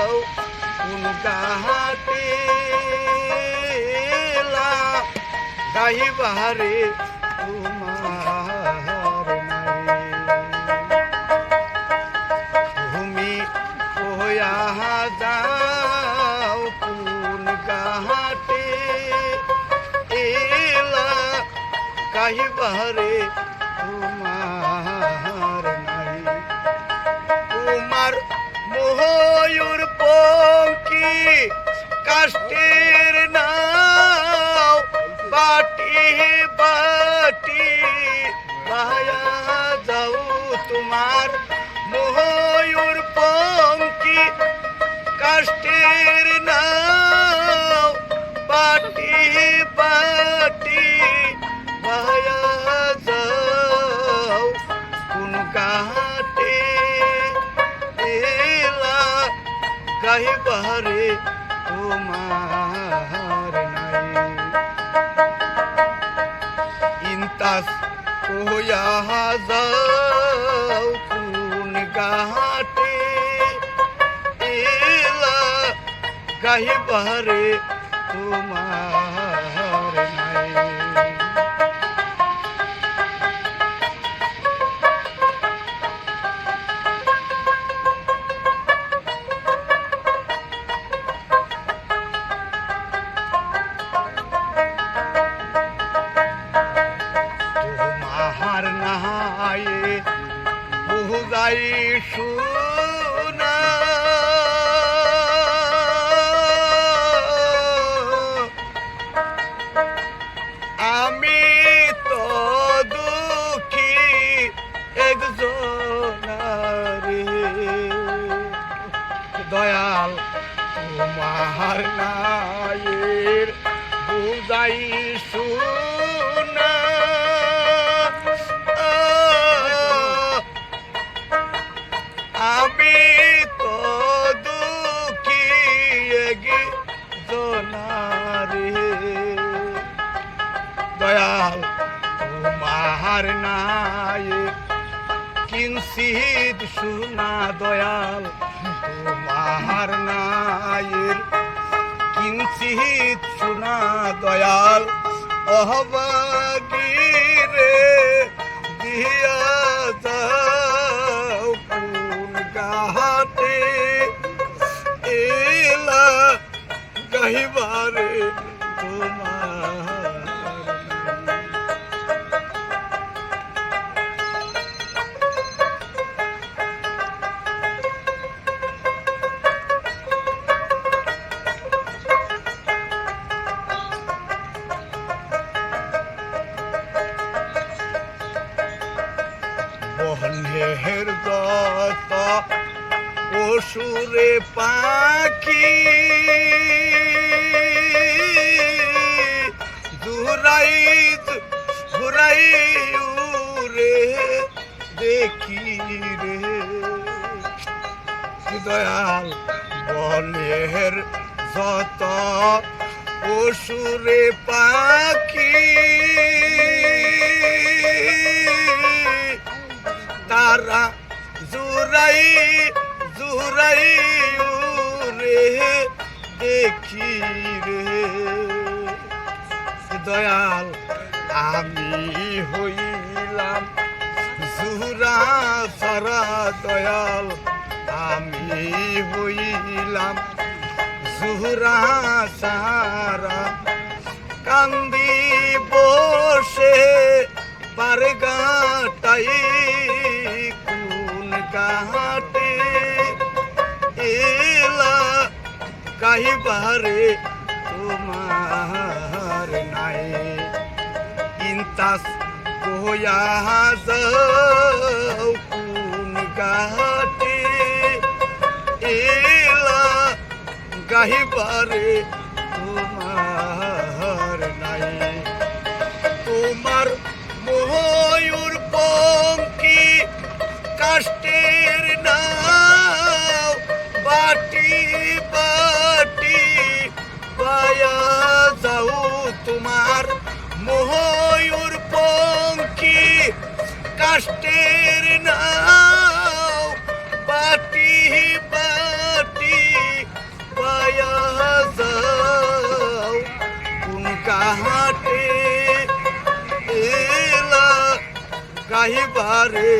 যাও কোন গাহাতে গাইবারে তোমার নাই। তুমি যাও কোন গাহাতে এলা কাহিবারে তোমার নাই। তোমার ময়ূর বায়া যাও তোমার ময়ূর পঙ্কি। কাষ্টের নাও, বাটি বাটি বায়া যাও কোন কাটে এলা গাইবারে তোমার নাই। ইন্তাস কোয়া যাও কোন গাটে এলা গাইবারে তোমার নাহায়ে বুঝাই শুনা। আমি তো দুঃখী একজনারে। দয়াল তোমার নায়ের শুনা। একজনারে দয়াল তোমার নাই কিঞ্চিত শোনা দয়াল তোমার নাই কিঞ্চিত শোনা দয়াল। অহবাগিরে গাহিবারে তোমার বহনের যত অসুরে পাখি। ঘুরাই উরে দেখি রে। দয়াল বনের যত পশুরে পাখি, তারা জুরাই জুরাই রে দেখি রে। দয়াল আমি হইলাম জুরা সারা দয়াল। আমি হইলাম জুরা সারা। কান্দি বসে পার গাটাই কোন গাটে এলা কাহিবারে তোমার নাই। ইন্তাস গোয়া যাও কোন গাটে এলা গাহিবারে নাও বাটি বাটি পায়া যাও। কোন কাহাটে এলা কাহিবারে